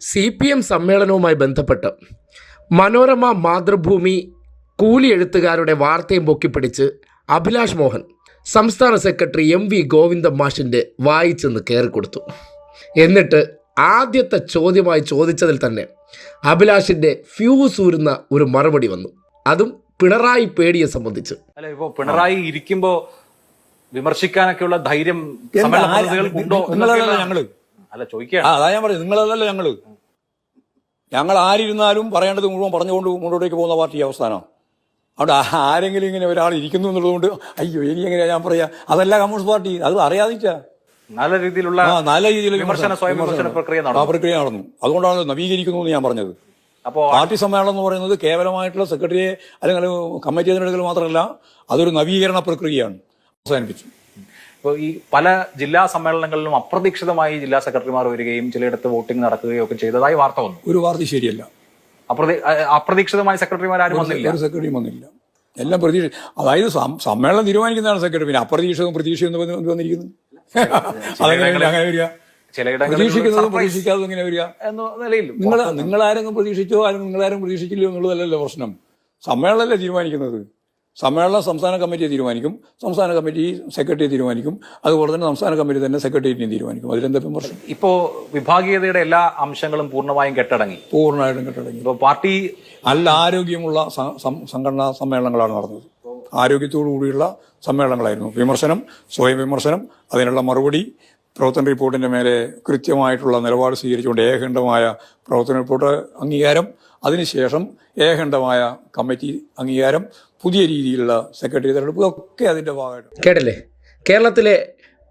C P M സമ്മേളനവുമായി ബന്ധപ്പെട്ട് മനോരമ മാതൃഭൂമി കൂലി എഴുത്തുകാരുടെ വാർത്തയും പൊക്കിപ്പിടിച്ച് അഭിലാഷ് മോഹൻ സംസ്ഥാന സെക്രട്ടറി എം വി ഗോവിന്ദ മാഷിന്റെ വായിച്ചെന്ന് കയറിക്കൊടുത്തു. എന്നിട്ട് ആദ്യത്തെ ചോദ്യമായി ചോദിച്ചതിൽ തന്നെ അഭിലാഷിന്റെ ഫ്യൂസ് ഊരുന്ന ഒരു മറുപടി വന്നു. അതും പിണറായി പേടിയെ സംബന്ധിച്ച്. അല്ല ഇപ്പോ പിണറായി ഇരിക്കുമ്പോ വിമർശിക്കാനൊക്കെയുള്ള ധൈര്യം ഉണ്ടോ ഞങ്ങൾ. അല്ല ആ ചോദിക്കുകയാണ് അതാ ഞാൻ പറഞ്ഞു നിങ്ങളല്ലല്ലോ ഞങ്ങൾ. ഞങ്ങൾ ആരിരുന്നാലും പറയേണ്ടത് മുഴുവൻ പറഞ്ഞുകൊണ്ട് മുന്നോട്ടേക്ക് പോകുന്ന പാർട്ടി അവസാനം. അവിടെ ആരെങ്കിലും ഇങ്ങനെ ഒരാൾ ഇരിക്കുന്നു എന്നുള്ളതുകൊണ്ട് അയ്യോ ഇനി എങ്ങനെയാ ഞാൻ പറയാ? അതല്ല കമ്മ്യൂണിസ്റ്റ് പാർട്ടി. അത് അറിയാതിച്ചാ നല്ല രീതിയിലുള്ള ആ നല്ല രീതിയിൽ വിമർശന സ്വയം വിമർശന പ്രക്രിയ ആ നടന്നു. പ്രക്രിയ നടന്നു. അതുകൊണ്ടാണ് നവീകരിക്കുന്നു എന്ന് ഞാൻ പറഞ്ഞത്. അപ്പോൾ പാർട്ടി സമ്മേളനം എന്ന് പറയുന്നത് കേവലമായിട്ടുള്ള സെക്രട്ടറിയെ അല്ലെങ്കിൽ കമ്മിറ്റി തിരഞ്ഞെടുക്കൽ മാത്രമല്ല അതൊരു നവീകരണ പ്രക്രിയയാണ്. അവസാനിപ്പിച്ചു. ഇപ്പൊ ഈ പല ജില്ലാ സമ്മേളനങ്ങളിലും അപ്രതീക്ഷിതമായി ജില്ലാ സെക്രട്ടറിമാർ വരികയും ചിലയിടത്ത് വോട്ടിംഗ് നടക്കുകയും ഒക്കെ ചെയ്തതായി വാർത്ത വന്നു. ഒരു വാർത്ത ശരിയല്ല. അപ്രതി- അപ്രതീക്ഷിതമായി സെക്രട്ടറിമാർ ആരും വന്നില്ല. ഒരു സെക്രട്ടറിയും വന്നില്ല. എല്ലാം പ്രതീക്ഷ അതായത് സമ്മേളനം തീരുമാനിക്കുന്നതാണ് സെക്രട്ടറി. പിന്നെ അപ്രതീക്ഷിതവും പ്രതീക്ഷയും വന്നിരിക്കുന്നു. അതെങ്ങനെ അങ്ങനെ വരിക? ചിലയിടങ്ങളിൽ പ്രതീക്ഷിക്കുന്നതും surprise പ്രതീക്ഷിക്കാത്തതും എങ്ങനെ വരിക? എന്ന നിലയിൽ നിങ്ങൾ നിങ്ങൾ ആരെങ്കിലും പ്രതീക്ഷിച്ചോ ആരും നിങ്ങൾ ആരും പ്രതീക്ഷിച്ചില്ലയോ എന്നുള്ളതല്ലല്ലോ പ്രശ്നം. സമ്മേളനമല്ലേ തീരുമാനിക്കുന്നത്? സമ്മേളനം സംസ്ഥാന കമ്മിറ്റിയെ തീരുമാനിക്കും സംസ്ഥാന കമ്മിറ്റി സെക്രട്ടറിയെ തീരുമാനിക്കും അതുപോലെ തന്നെ സംസ്ഥാന കമ്മിറ്റി തന്നെ സെക്രട്ടേറിയറ്റിനെ തീരുമാനിക്കും. അതിലെന്താ വിമർശനം ഇപ്പോ വിഭാഗീയതയുടെ എല്ലാ അംശങ്ങളും പൂർണമായും കെട്ടടങ്ങി. പൂർണമായിട്ടും കെട്ടടങ്ങി. ഇപ്പോൾ പാർട്ടി നല്ല ആരോഗ്യമുള്ള സംഘടനാ സമ്മേളനങ്ങളാണ് നടന്നത്. ആരോഗ്യത്തോടു കൂടിയുള്ള സമ്മേളനങ്ങളായിരുന്നു. വിമർശനം സ്വയം വിമർശനം അതിനുള്ള മറുപടി പ്രവർത്തന റിപ്പോർട്ടിന്റെ മേലെ കൃത്യമായിട്ടുള്ള നിലപാട് സ്വീകരിച്ചുകൊണ്ട് ഏകണ്ഠമായ പ്രവർത്തന റിപ്പോർട്ട് അംഗീകാരം അതിനുശേഷം ഏകണ്ഠമായ കമ്മിറ്റി അംഗീകാരം പുതിയ രീതിയിലുള്ള സെക്രട്ടറി തെരഞ്ഞെടുപ്പ് ഒക്കെ അതിന്റെ ഭാഗമായിട്ട് കേട്ടല്ലേ? കേരളത്തിലെ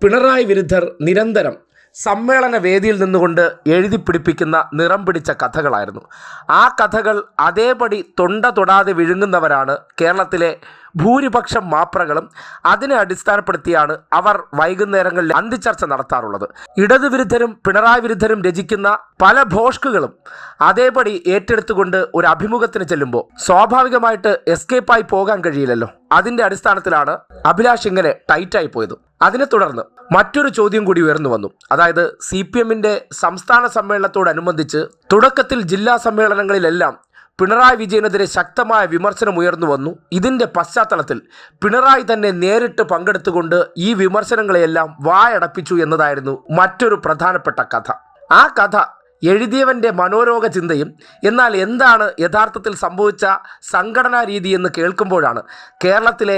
പിണറായി വിരുദ്ധർ നിരന്തരം സമ്മേളന വേദിയിൽ നിന്നുകൊണ്ട് എഴുതി പിടിപ്പിക്കുന്ന നിറം പിടിച്ച കഥകളായിരുന്നു. ആ കഥകൾ അതേപടി തൊണ്ട തൊടാതെ വിഴുങ്ങുന്നവരാണ് കേരളത്തിലെ ഭൂരിപക്ഷം മാപ്രകളും അതിനെ അടിസ്ഥാനപ്പെടുത്തിയാണ് അവർ വൈകുന്നേരങ്ങളിൽ അന്തിച്ചർച്ച നടത്താറുള്ളത്. ഇടതുവിരുദ്ധരും പിണറായി വിരുദ്ധരും രചിക്കുന്ന പല ഭോഷ്കുകളും അതേപടി ഏറ്റെടുത്തുകൊണ്ട് ഒരു അഭിമുഖത്തിന് ചെല്ലുമ്പോൾ സ്വാഭാവികമായിട്ട് എസ്കേപ്പായി പോകാൻ കഴിയില്ലല്ലോ. അതിന്റെ അടിസ്ഥാനത്തിലാണ് അഭിലാഷ് ഇങ്ങനെ ടൈറ്റായി പോയത്. അതിനെ തുടർന്ന് മറ്റൊരു ചോദ്യം കൂടി ഉയർന്നു വന്നു. അതായത് സി പി എമ്മിന്റെ സംസ്ഥാന സമ്മേളനത്തോടനുബന്ധിച്ച് തുടക്കത്തിൽ ജില്ലാ സമ്മേളനങ്ങളിലെല്ലാം പിണറായി വിജയനെതിരെ ശക്തമായ വിമർശനം ഉയർന്നു വന്നു. ഇതിന്റെ പശ്ചാത്തലത്തിൽ പിണറായി തന്നെ നേരിട്ട് പങ്കെടുത്തുകൊണ്ട് ഈ വിമർശനങ്ങളെയെല്ലാം വായടപ്പിച്ചു എന്നതായിരുന്നു മറ്റൊരു പ്രധാനപ്പെട്ട കഥ. ആ കഥ എഴുതിയവന്റെ മനോരോഗ ചിന്തയും എന്നാൽ എന്താണ് യഥാർത്ഥത്തിൽ സംഭവിച്ച സംഘടനാ രീതി എന്ന് കേൾക്കുമ്പോഴാണ് കേരളത്തിലെ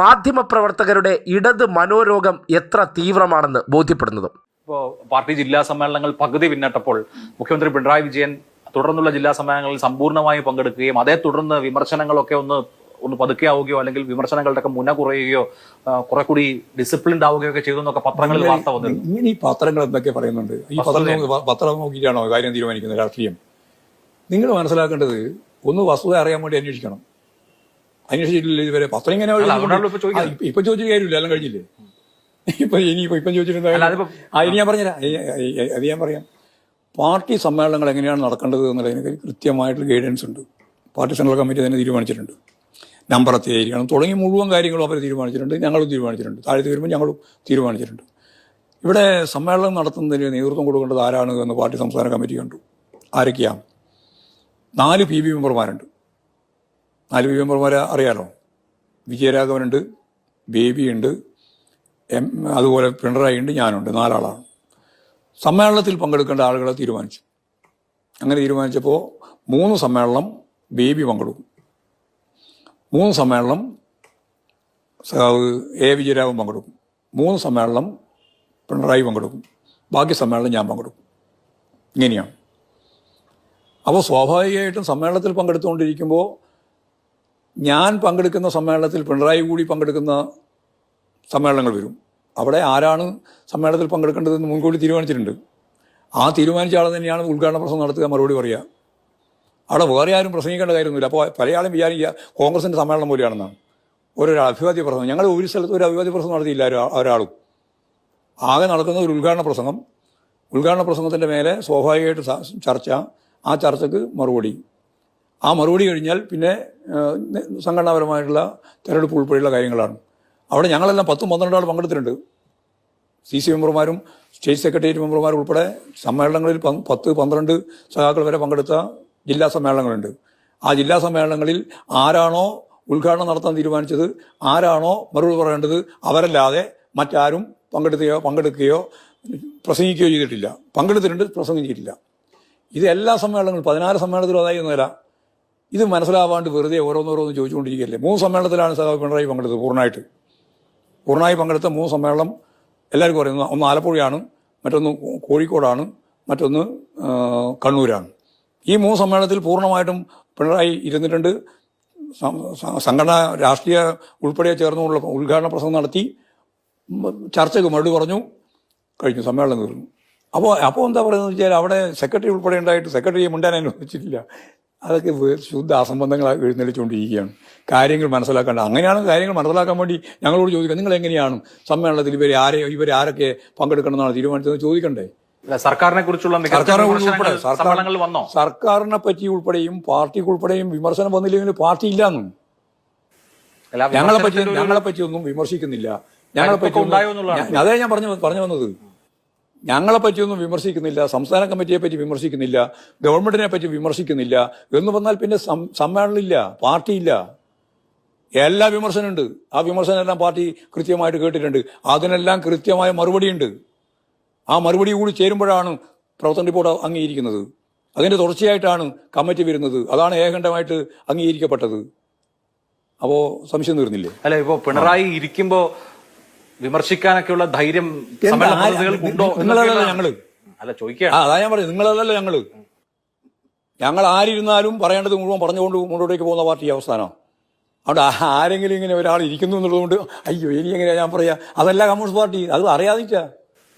മാധ്യമപ്രവർത്തകരുടെ ഇടത് മനോരോഗം എത്ര തീവ്രമാണെന്ന് ബോധ്യപ്പെടുന്നത്. ഇപ്പോ പാർട്ടി ജില്ലാ സമ്മേളനങ്ങൾ പകുതി പിന്നിട്ടപ്പോൾ മുഖ്യമന്ത്രി പിണറായി വിജയൻ തുടർന്നുള്ള ജില്ലാ സമ്മേളനങ്ങളിൽ സമ്പൂർണമായും പങ്കെടുക്കുകയും അതേ തുടർന്ന് വിമർശനങ്ങളൊക്കെ ഒന്ന് ഒന്ന് പതുക്കെയാവുകയോ അല്ലെങ്കിൽ വിമർശനങ്ങളുടെ ഒക്കെ മുന കുറയുകയോ കുറെ കൂടി ഡിസിപ്ലിൻഡ് ആവുകയോ ഒക്കെ ചെയ്തു എന്നൊക്കെ പത്രങ്ങളിൽ വാർത്ത വന്നു ഇങ്ങനെ ഈ പത്രങ്ങൾ എന്തൊക്കെ പറയുന്നുണ്ട്? ഈ പത്രം പത്രം നോക്കിയിട്ടാണോ കാര്യം തീരുമാനിക്കുന്നത് രാഷ്ട്രീയം? നിങ്ങൾ മനസ്സിലാക്കേണ്ടത് ഒന്ന് വസ്തുത അറിയാൻ വേണ്ടി അന്വേഷിക്കണം. അന്വേഷിച്ചിട്ടില്ല ഇതുവരെ. പത്രം ഇങ്ങനെ ഇപ്പൊ ചോദിച്ചു ചോദിച്ചിട്ട് കാര്യമില്ല. എല്ലാം കഴിഞ്ഞില്ലേ? ഇപ്പൊ ഇനി ഇപ്പൊ ഇപ്പം ചോദിച്ചിട്ടുണ്ടായിരുന്നു അത് ഞാൻ പറഞ്ഞുതരാം. അത് ഞാൻ പറയാം. പാർട്ടി സമ്മേളനങ്ങൾ എങ്ങനെയാണ് നടക്കേണ്ടത് എന്നുള്ളതിന് കൃത്യമായിട്ടുള്ള ഗൈഡൻസ് ഉണ്ട്. പാർട്ടി സെൻട്രൽ കമ്മിറ്റി തന്നെ തീരുമാനിച്ചിട്ടുണ്ട്. നമ്പർ എത്തിയായിരിക്കണം തുടങ്ങി മുഴുവൻ കാര്യങ്ങളും അവർ തീരുമാനിച്ചിട്ടുണ്ട്. ഞങ്ങളും തീരുമാനിച്ചിട്ടുണ്ട്. താഴത്ത് വരുമ്പോൾ ഞങ്ങളും തീരുമാനിച്ചിട്ടുണ്ട്. ഇവിടെ സമ്മേളനം നടത്തുന്നതിന് നേതൃത്വം കൊടുക്കേണ്ടത് ആരാണ് എന്ന് പാർട്ടി സംസ്ഥാന കമ്മിറ്റി കണ്ടു. ആരൊക്കെയാണ്? നാല് പി ബി മെമ്പർമാരുണ്ട്. നാല് പി ബി മെമ്പർമാരെ അറിയാലോ? വിജയരാഘവനുണ്ട് ബേബിയുണ്ട് എം അതുപോലെ പിണറായി ഉണ്ട് ഞാനുണ്ട്. നാലാളാണ്. സമ്മേളനത്തിൽ പങ്കെടുക്കേണ്ട ആളുകളെ തീരുമാനിച്ചു. അങ്ങനെ തീരുമാനിച്ചപ്പോൾ മൂന്ന് സമ്മേളനം ബേബി പങ്കെടുക്കും. മൂന്ന് സമ്മേളനം എ വിജയരാഘവൻ പങ്കെടുക്കും. മൂന്ന് സമ്മേളനം പിണറായി പങ്കെടുക്കും. ബാക്കി സമ്മേളനം ഞാൻ പങ്കെടുക്കും. ഇങ്ങനെയാണ്. അപ്പോൾ സ്വാഭാവികമായിട്ടും സമ്മേളനത്തിൽ പങ്കെടുത്തുകൊണ്ടിരിക്കുമ്പോൾ ഞാൻ പങ്കെടുക്കുന്ന സമ്മേളനത്തിൽ പിണറായി കൂടി പങ്കെടുക്കുന്ന സമ്മേളനങ്ങൾ വരും. അവിടെ ആരാണ് സമ്മേളനത്തിൽ പങ്കെടുക്കേണ്ടതെന്ന് മുൻകൂട്ടി തീരുമാനിച്ചിട്ടുണ്ട്. ആ തീരുമാനിച്ച ആൾ തന്നെയാണ് ഉദ്ഘാടന പ്രസംഗം നടത്തുക മറുപടി പറയുക അവിടെ വേറെ ആരും പ്രസംഗിക്കേണ്ട കാര്യമൊന്നുമില്ല. അപ്പോൾ പല ആളും വിചാരിക്കുക കോൺഗ്രസിന്റെ സമ്മേളനം പോലെയാണെന്നാണ്. ഓരോ അഭിവാദ്യ പ്രസംഗം. ഞങ്ങൾ ഒരു സ്ഥലത്ത് ഒരു അഭിവാദ്യ പ്രസംഗം നടത്തിയില്ല ഒരാ- ഒരാളും. ആകെ നടക്കുന്ന ഒരു ഉദ്ഘാടന പ്രസംഗം. ഉദ്ഘാടന പ്രസംഗത്തിന്റെ മേലെ സ്വാഭാവികമായിട്ട് ചർച്ച. ആ ചർച്ചക്ക് മറുപടി. ആ മറുപടി കഴിഞ്ഞാൽ പിന്നെ സംഘടനാപരമായിട്ടുള്ള തെരഞ്ഞെടുപ്പ് ഉൾപ്പെടെയുള്ള കാര്യങ്ങളാണ്. അവിടെ ഞങ്ങളെല്ലാം പത്തും പന്ത്രണ്ട് ആൾ പങ്കെടുത്തിട്ടുണ്ട്. സി സി മെമ്പർമാരും സ്റ്റേറ്റ് സെക്രട്ടേറിയറ്റ് മെമ്പർമാരും ഉൾപ്പെടെ സമ്മേളനങ്ങളിൽ പത്ത് പന്ത്രണ്ട് സഖാക്കൾ വരെ പങ്കെടുത്ത ജില്ലാ സമ്മേളനങ്ങളുണ്ട്. ആ ജില്ലാ സമ്മേളനങ്ങളിൽ ആരാണോ ഉദ്ഘാടനം നടത്താൻ തീരുമാനിച്ചത് ആരാണോ മറുപടി പറയേണ്ടത് അവരല്ലാതെ മറ്റാരും പങ്കെടുക്കുകയോ പങ്കെടുക്കുകയോ പ്രസംഗിക്കുകയോ ചെയ്തിട്ടില്ല. പങ്കെടുത്തിട്ടുണ്ട് പ്രസംഗിച്ചിട്ടില്ല. ഇത് എല്ലാ സമ്മേളനങ്ങളും പതിനാറ് സമ്മേളനത്തിലും അതായി ഒന്നുമല്ല. ഇത് മനസ്സിലാവാണ്ട് വെറുതെ ഓരോന്നോരോന്ന് ചോദിച്ചുകൊണ്ടിരിക്കുകയല്ലേ. മൂന്ന് സമ്മേളനത്തിലാണ് സഖാവ് പിണറായി പങ്കെടുത്തത് പൂർണമായിട്ട്. പൂർണമായി പങ്കെടുത്ത മൂന്ന് സമ്മേളനം എല്ലാവർക്കും അറിയുന്നു ഒന്ന് ആലപ്പുഴയാണ് മറ്റൊന്ന് കോഴിക്കോടാണ് മറ്റൊന്ന് കണ്ണൂരാണ്. ഈ മൂന്ന് സമ്മേളനത്തിൽ പൂർണമായിട്ടും പിണറായി ഇരുന്നിട്ടുണ്ട്. സംഘടന രാഷ്ട്രീയ ഉൾപ്പെടെ ചേർന്നുള്ള ഉദ്ഘാടന പ്രസംഗം നടത്തി. ചർച്ചയ്ക്ക് മറുപടി പറഞ്ഞു. കഴിഞ്ഞു സമ്മേളനം തീർന്നു. അപ്പോൾ അപ്പോൾ എന്താ പറയുന്നത് വെച്ചാൽ അവിടെ സെക്രട്ടറി ഉൾപ്പെടെ ഉണ്ടായിട്ട് സെക്രട്ടറിയെ മുണ്ടാൻ അനുവദിച്ചിട്ടില്ല. അതൊക്കെ ശുദ്ധ അസംബന്ധങ്ങളായി എഴുന്നള്ളിച്ചുകൊണ്ടിരിക്കുകയാണ് കാര്യങ്ങൾ മനസ്സിലാക്കേണ്ട അങ്ങനെയാണ് കാര്യങ്ങൾ മനസ്സിലാക്കാൻ വേണ്ടി ഞങ്ങളോട് ചോദിക്കുക നിങ്ങൾ എങ്ങനെയാണ് സമ്മേളനത്തിൽ ഇവരെ ആരെ ഇവരെ ആരൊക്കെ പങ്കെടുക്കണമെന്നാണ് തീരുമാനിച്ചത് ചോദിക്കണ്ടേ? സർക്കാരിനെ കുറിച്ചുള്ള സർക്കാരിനെ സർക്കാരിനെ പറ്റി ഉൾപ്പെടെയും പാർട്ടിക്ക് ഉൾപ്പെടെയും വിമർശനം വന്നില്ലെങ്കിൽ പാർട്ടി ഇല്ലാന്നും. ഞങ്ങളെ പറ്റി ഞങ്ങളെ പറ്റി ഒന്നും വിമർശിക്കുന്നില്ല ഞങ്ങളെ പറ്റി അതേ ഞാൻ പറഞ്ഞു പറഞ്ഞു വന്നത്. ഞങ്ങളെ പറ്റിയൊന്നും വിമർശിക്കുന്നില്ല സംസ്ഥാന കമ്മിറ്റിയെ പറ്റി വിമർശിക്കുന്നില്ല ഗവൺമെന്റിനെ പറ്റി വിമർശിക്കുന്നില്ല. എന്ന് വന്നാൽ പിന്നെ സമ്മേളനമില്ല പാർട്ടിയില്ല. എല്ലാ വിമർശനമുണ്ട്. ആ വിമർശനമെല്ലാം പാർട്ടി കൃത്യമായിട്ട് കേട്ടിട്ടുണ്ട്. അതിനെല്ലാം കൃത്യമായ മറുപടിയുണ്ട്. ആ മറുപടി കൂടി ചേരുമ്പോഴാണ് പ്രവർത്തന റിപ്പോർട്ട് അംഗീകരിക്കുന്നത്. അതിന്റെ തുടർച്ചയായിട്ടാണ് കമ്മിറ്റി വരുന്നത്. അതാണ് ഏകണ്ഠമായിട്ട് അംഗീകരിക്കപ്പെട്ടത്. അപ്പോൾ സംശയം തീർന്നില്ലേ? അല്ല ഇപ്പോ പിണറായി ഇരിക്കുമ്പോ വിമർശിക്കാനൊക്കെയുള്ള ധൈര്യം നിങ്ങളല്ലല്ലോ എന്നൊക്കെയുള്ള- ഞങ്ങൾ. അല്ല ചോദിക്കുക അതാ ഞാൻ പറയുന്നത് നിങ്ങളല്ലല്ലോ ഞങ്ങൾ. ഞങ്ങൾ ആരിരുന്നാലും പറയേണ്ടത് മുഴുവൻ പറഞ്ഞുകൊണ്ട് മുന്നോട്ടേക്ക് പോകുന്ന പാർട്ടി അവസ്ഥാനം അതുകൊണ്ട് ആരെങ്കിലും ഇങ്ങനെ ഒരാൾ ഇരിക്കുന്നു എന്നുള്ളതുകൊണ്ട് അയ്യോ ഇനി എങ്ങനെയാ ഞാൻ പറയാ? അതല്ല കമ്മ്യൂണിസ്റ്റ് പാർട്ടി. അത് അറിയാതിച്ചാ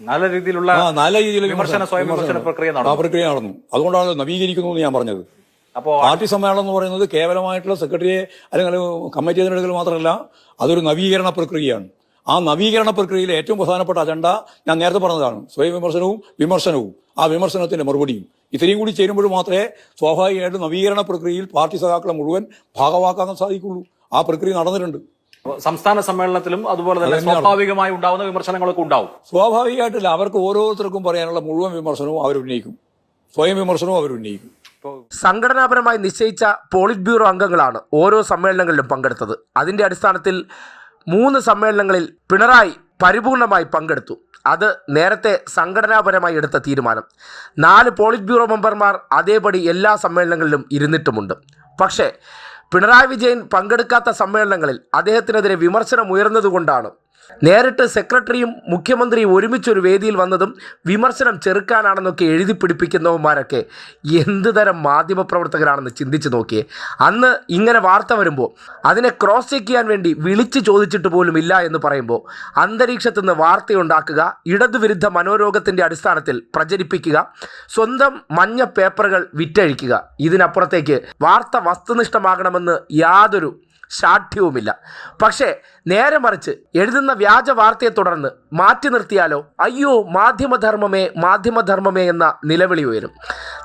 നല്ല രീതിയിലുള്ള നല്ല രീതിയിലുള്ള വിമർശന സ്വയം വിമർശന. പ്രക്രിയ ആ നടന്നു. പ്രക്രിയ നടന്നു. അതുകൊണ്ടാണ് നവീകരിക്കുന്നു എന്ന് ഞാൻ പറഞ്ഞത്. അപ്പോ പാർട്ടി സമ്മേളനം എന്ന് പറയുന്നത് കേവലമായിട്ടുള്ള സെക്രട്ടറിയെ അല്ലെങ്കിൽ കമ്മിറ്റി തിരഞ്ഞെടുക്കൽ മാത്രമല്ല അതൊരു നവീകരണ പ്രക്രിയയാണ്. ആ നവീകരണ പ്രക്രിയയിലെ ഏറ്റവും പ്രധാനപ്പെട്ട അജണ്ട ഞാൻ നേരത്തെ പറഞ്ഞതാണ്. സ്വയം വിമർശനവും വിമർശനവും. ആ വിമർശനത്തിന്റെ മറുപടിയും. ഇത്രയും കൂടി ചേരുമ്പോൾ മാത്രമേ സ്വാഭാവികമായിട്ടും നവീകരണ പ്രക്രിയയിൽ പാർട്ടി സഖാക്കളെ മുഴുവൻ ഭാഗമാക്കാൻ സാധിക്കുള്ളൂ. ആ പ്രക്രിയ നടന്നിട്ടുണ്ട്. സംസ്ഥാന സമ്മേളനത്തിലും അതുപോലെ തന്നെ സ്വാഭാവികമായി ഉണ്ടാവുന്ന വിമർശനങ്ങളൊക്കെ ഉണ്ടാവും. സ്വാഭാവികമായിട്ടില്ല അവർക്ക് ഓരോരുത്തർക്കും പറയാനുള്ള മുഴുവൻ വിമർശനവും അവർ ഉന്നയിക്കും. സ്വയം വിമർശനവും അവർ ഉന്നയിക്കും. സംഘടനാപരമായി നിശ്ചയിച്ച പോളിറ്റ് ബ്യൂറോ അംഗങ്ങളാണ് ഓരോ സമ്മേളനങ്ങളിലും പങ്കെടുത്തത്. അതിന്റെ അടിസ്ഥാനത്തിൽ മൂന്ന് സമ്മേളനങ്ങളിൽ പിണറായി പരിപൂർണമായി പങ്കെടുത്തു. അത് നേരത്തെ സംഘടനാപരമായി എടുത്ത തീരുമാനം. നാല് പോളിറ്റ് ബ്യൂറോ മെമ്പർമാർ അതേപടി എല്ലാ സമ്മേളനങ്ങളിലും ഇരുന്നിട്ടുമുണ്ട്. പക്ഷേ പിണറായി വിജയൻ പങ്കെടുക്കാത്ത സമ്മേളനങ്ങളിൽ അദ്ദേഹത്തിനെതിരെ വിമർശനം ഉയർന്നതുകൊണ്ടാണ് നേരിട്ട് സെക്രട്ടറിയും മുഖ്യമന്ത്രിയും ഒരുമിച്ചൊരു വേദിയിൽ വന്നതും വിമർശനം ചെറുക്കാനാണെന്നൊക്കെ എഴുതി പിടിപ്പിക്കുന്നവന്മാരൊക്കെ എന്ത് തരം മാധ്യമപ്രവർത്തകരാണെന്ന് ചിന്തിച്ചു നോക്കിയേ. അന്ന് ഇങ്ങനെ വാർത്ത വരുമ്പോൾ അതിനെ ക്രോസ് ചെക്ക് ചെയ്യാൻ വേണ്ടി വിളിച്ചു ചോദിച്ചിട്ട് പോലും ഇല്ല എന്ന് പറയുമ്പോൾ അന്തരീക്ഷത്തു നിന്ന് വാർത്തയുണ്ടാക്കുക ഇടതുവിരുദ്ധ മനോരോഗത്തിന്റെ അടിസ്ഥാനത്തിൽ പ്രചരിപ്പിക്കുക സ്വന്തം മഞ്ഞ പേപ്പറുകൾ വിറ്റഴിക്കുക. ഇതിനപ്പുറത്തേക്ക് വാർത്ത വസ്തുനിഷ്ഠമാകണമെന്ന് യാതൊരു ശാഠ്യവുമില്ല. പക്ഷേ നേരെ മറിച്ച് എഴുതുന്ന വ്യാജ വാർത്തയെ തുടർന്ന് മാറ്റി നിർത്തിയാലോ? അയ്യോ മാധ്യമധർമ്മമേ മാധ്യമധർമ്മമേ എന്ന നിലവിളി ഉയരും.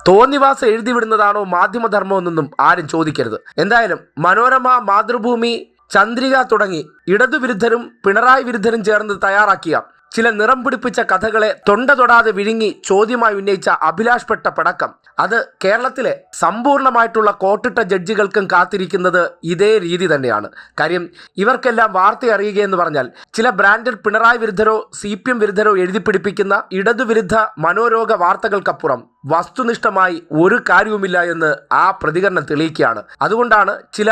തോന്നിവാസം എഴുതിവിടുന്നതാണോ മാധ്യമധർമ്മമെന്നൊന്നും ആരും ചോദിക്കരുത്. എന്തായാലും മനോരമ മാതൃഭൂമി ചന്ദ്രിക തുടങ്ങി ഇടതുവിരുദ്ധരും പിണറായി വിരുദ്ധരും ചേർന്ന് തയ്യാറാക്കിയ ചില നിറം പിടിപ്പിച്ച കഥകളെ തൊണ്ട തൊടാതെ വിഴുങ്ങി ചോദ്യമായി ഉന്നയിച്ച അഭിലാഷ് പെട്ട പടക്കം. അത് കേരളത്തിലെ സമ്പൂർണമായിട്ടുള്ള കോട്ടിട്ട ജഡ്ജികൾക്കും കാത്തിരിക്കുന്നത് ഇതേ രീതി തന്നെയാണ്. കാര്യം ഇവർക്കെല്ലാം വാർത്ത അറിയുകയെന്ന് പറഞ്ഞാൽ ചില ബ്രാൻഡഡ് പിണറായി വിരുദ്ധരോ സി പി എം വിരുദ്ധരോ എഴുതി പിടിപ്പിക്കുന്ന ഇടതുവിരുദ്ധ മനോരോഗ വാർത്തകൾക്കപ്പുറം വസ്തുനിഷ്ഠമായി ഒരു കാര്യവുമില്ല എന്ന് ആ പ്രതികരണം തെളിയിക്കുകയാണ്. അതുകൊണ്ടാണ് ചില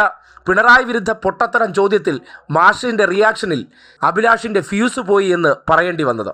പിണറായി വിരുദ്ധ പൊട്ടത്തരം ചോദ്യത്തിൽ മാഷിന്റെ റിയാക്ഷനിൽ അഭിലാഷിന്റെ ഫ്യൂസ് പോയി എന്ന് പറയേണ്ടി വന്നത്.